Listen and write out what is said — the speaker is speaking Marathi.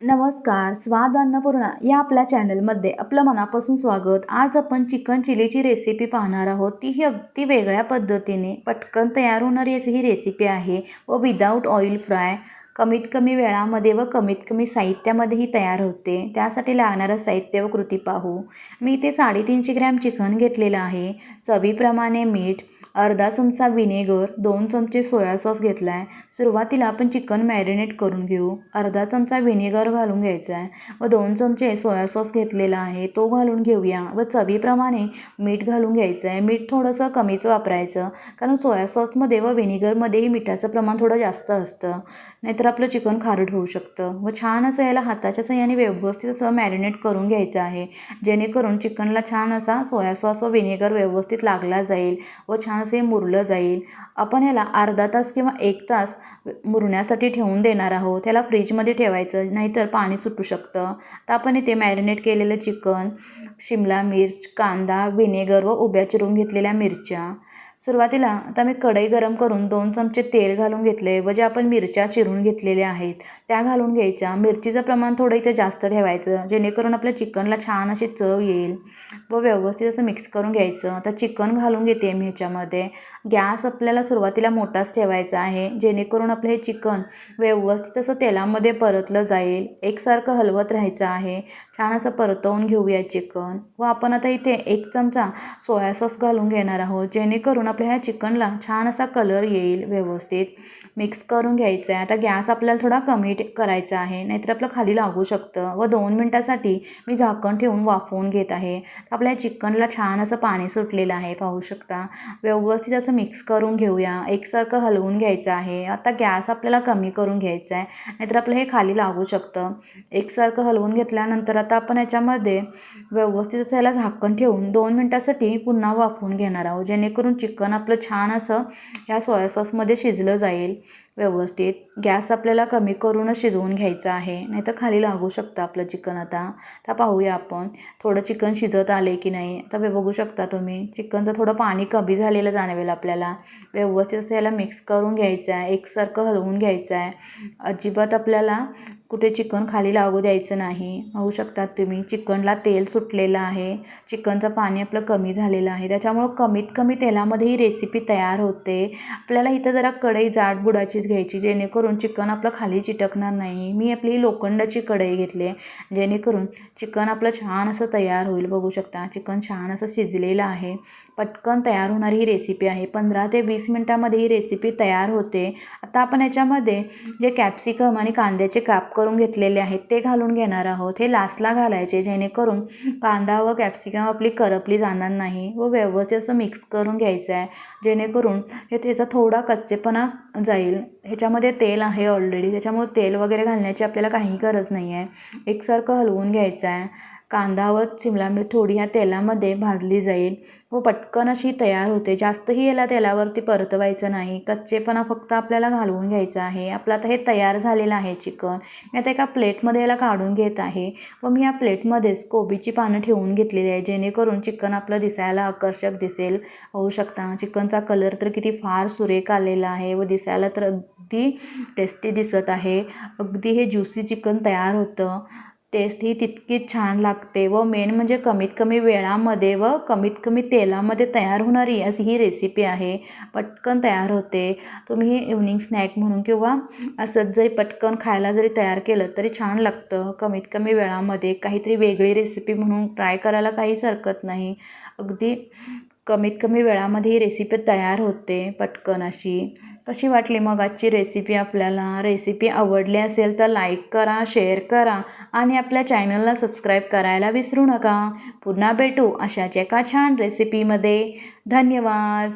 नमस्कार स्वाद अन्नपूर्णा या आपल्या चॅनलमध्ये आपलं मनापासून स्वागत. आज आपण चिकन चिलीची रेसिपी पाहणार आहोत. ती ही अगदी वेगळ्या पद्धतीने पटकन तयार होणारी अशी ही रेसिपी आहे. व विदाऊट ऑइल फ्राय कमीत कमी वेळामध्ये व कमीत कमी साहित्यामध्येही तयार होते. त्यासाठी लागणारं साहित्य व कृती पाहू. मी इथे साडेतीनशे ग्रॅम चिकन घेतलेलं आहे. चवीप्रमाणे मीठ अर्धा चमचा विनेगर दोन चमचे सोया सॉस घेतला आहे सुरुवातीला आपण चिकन मॅरिनेट करून घेऊ. अर्धा चमचा विनेगर घालून घ्यायचा आहे व दोन चमचे सोया सॉस घेतलेला आहे. तो घालून घेऊया व चवीप्रमाणे मीठ घालून घ्यायचं आहे मीठ थोडंसं कमीच वापरायचं कारण सोया सॉसमध्ये व विनेगरमध्येही मिठाचं प्रमाण थोडं जास्त असतं. नाहीतर तर आपलं चिकन खारट होऊ शकतं. व छान असं याला हाताच्या सहाय्याने व्यवस्थित असं मॅरिनेट करून घ्यायचं आहे. जेणेकरून चिकनला छान असा सोया सॉस व विनेगर व्यवस्थित लागला जाईल व छान असं हे मुरलं जाईल. आपण याला अर्धा तास किंवा एक तास मुरण्यासाठी ठेवून देणार आहोत. त्याला फ्रीजमध्ये ठेवायचं नाहीतर पाणी सुटू शकतं. तर आपण इथे मॅरिनेट केलेलं चिकन शिमला मिर्च कांदा विनेगर व उभ्या चिरून घेतलेल्या मिरच्या. सुरुवातीला आता मी कढई गरम करून दोन चमचे तेल घालून घेतले व जे आपण मिरच्या चिरून घेतलेल्या आहेत त्या घालून घ्यायच्या. मिरचीचं प्रमाण थोडं इथे जास्त ठेवायचं जेणेकरून आपल्या चिकनला छान अशी चव येईल व व्यवस्थित असं मिक्स करून घ्यायचं. आता चिकन घालून घेते मी ह्याच्यामध्ये. गॅस आपल्याला सुरुवातीला मोठाच ठेवायचा आहे जेणेकरून आपलं हे चिकन व्यवस्थित असं तेलामध्ये परतलं जाईल. एकसारखं हलवत राहायचं आहे. छान असं परतवून घेऊया चिकन. व आपण आता इथे एक चमचा सोया सॉस घालून घेणार आहोत जेणेकरून आपल्या ह्या चिकनला छान असा कलर येईल व्यवस्थित. मिक्स करून घ्यायचं आहे आता गॅस आपल्याला थोडा कमी करायचा आहे. नाहीतर आपलं खाली लागू शकतं. व दोन मिनटासाठी मी झाकण ठेवून वाफवून घेत आहे. आपल्या चिकनला छान असं पाणी सुटलेलं आहे पाहू शकता. व्यवस्थित असं मिक्स करून घेऊया. एकसारखं हलवून घ्यायचं आहे. आता गॅस आपल्याला कमी करून घ्यायचा आहे नाहीतर आपलं हे खाली लागू शकतं. एकसारखं हलवून घेतल्यानंतर आता आपण याच्यामध्ये व्यवस्थित ह्याला झाकण ठेवून दोन मिनटासाठी पुन्हा वाफवून घेणार आहोत. जेणेकरून चिक चिकन आपलं छान असं ह्या सोया सॉसमध्ये शिजलं जाईल. व्यवस्थित. गॅस आपल्याला कमी करूनच शिजवून घ्यायचं आहे. नाहीतर खाली लागू शकतं आपलं चिकन आता. तर पाहूया आपण थोडं चिकन शिजत आले की नाही. आता बघू शकता तुम्ही चिकनचं थोडं पाणी कमी झालेलं जाणवेल आपल्याला. व्यवस्थित असं याला मिक्स करून घ्यायचं आहे. एकसारखं हलवून घ्यायचं आहे. अजिबात आपल्याला कुठे चिकन खाली लागू द्यायचं नाही. पाहू शकतात तुम्ही चिकनला तेल सुटलेलं आहे. चिकनचं पाणी आपलं कमी झालेलं आहे. त्याच्यामुळं कमीत कमी तेलामध्ये ही रेसिपी तयार होते. आपल्याला इथं जरा कढई जाड घ्यायची जेणेकरून चिकन आपलं खाली चिटकणार नाही. मी आपली लोखंडाची कढई घेतली आहे जेणेकरून चिकन आपलं छान असं तयार होईल. बघू शकता चिकन छान असं शिजलेलं आहे. पटकन तयार होणारी ही रेसिपी आहे. पंधरा ते वीस मिनटामध्ये ही रेसिपी तयार होते. आता आपण याच्यामध्ये जे कॅप्सिकम आणि कांद्याचे काप करून घेतलेले आहेत ते घालून घेणार आहोत. हे लास्टला घालायचे जेणेकरून कांदा व कॅप्सिकम आपली करपली जाणार नाही व व्यवस्थित असं मिक्स करून घ्यायचं आहे. जेणेकरून हे त्याचा थोडा कच्चेपणा जाईल. ह्याच्यामध्ये तेल आहे ऑलरेडी त्याच्यामुळे तेल वगैरे घालण्याची आपल्याला काही गरज नाही आहे एकसारखं हलवून घ्यायचं आहे कांदा व शिमला मिरच थोडी ह्या तेलामध्ये भाजली जाईल. व पटकन अशी तयार होते. जास्तही याला तेलावरती परतवायचं नाही. कच्चेपणा फक्त आपल्याला घालवून घ्यायचा आहे. आपलं आता हे तयार झालेलं आहे चिकन. मी आता एका प्लेटमध्ये याला काढून घेत आहे. व मी या प्लेटमध्येच कोबीची पानं ठेवून घेतलेली आहे. जेणेकरून चिकन आपलं दिसायला आकर्षक दिसेल. होऊ शकता चिकनचा कलर तर किती फार सुरेख आलेला आहे व दिसायला तर अगदी टेस्टी दिसत आहे. अगदी हे ज्युसी चिकन तयार होतं. टेस्ट ही तितकीच छान लागते व मेन म्हणजे कमीत कमी वेळामध्ये व कमीत कमी तेलामध्ये तयार होणारी अशी ही रेसिपी आहे. पटकन तयार होते. तुम्ही इव्हनिंग स्नॅक म्हणून किंवा असंच जरी पटकन खायला जरी तयार केलं तरी छान लागतं. कमीत कमी वेळामध्ये काहीतरी वेगळी रेसिपी म्हणून ट्राय करायला काहीच हरकत नाही. अगदी कमीत कमी वेळामध्ये ही रेसिपी तयार होते पटकन अशी. कशी वाटली मग आजची रेसिपी आपल्याला? रेसिपी आवडली असेल तर लाईक करा शेअर करा आणि आपल्या चॅनलला सबस्क्राईब करायला विसरू नका. पुन्हा भेटू अशाच एका छान रेसिपीमध्ये धन्यवाद.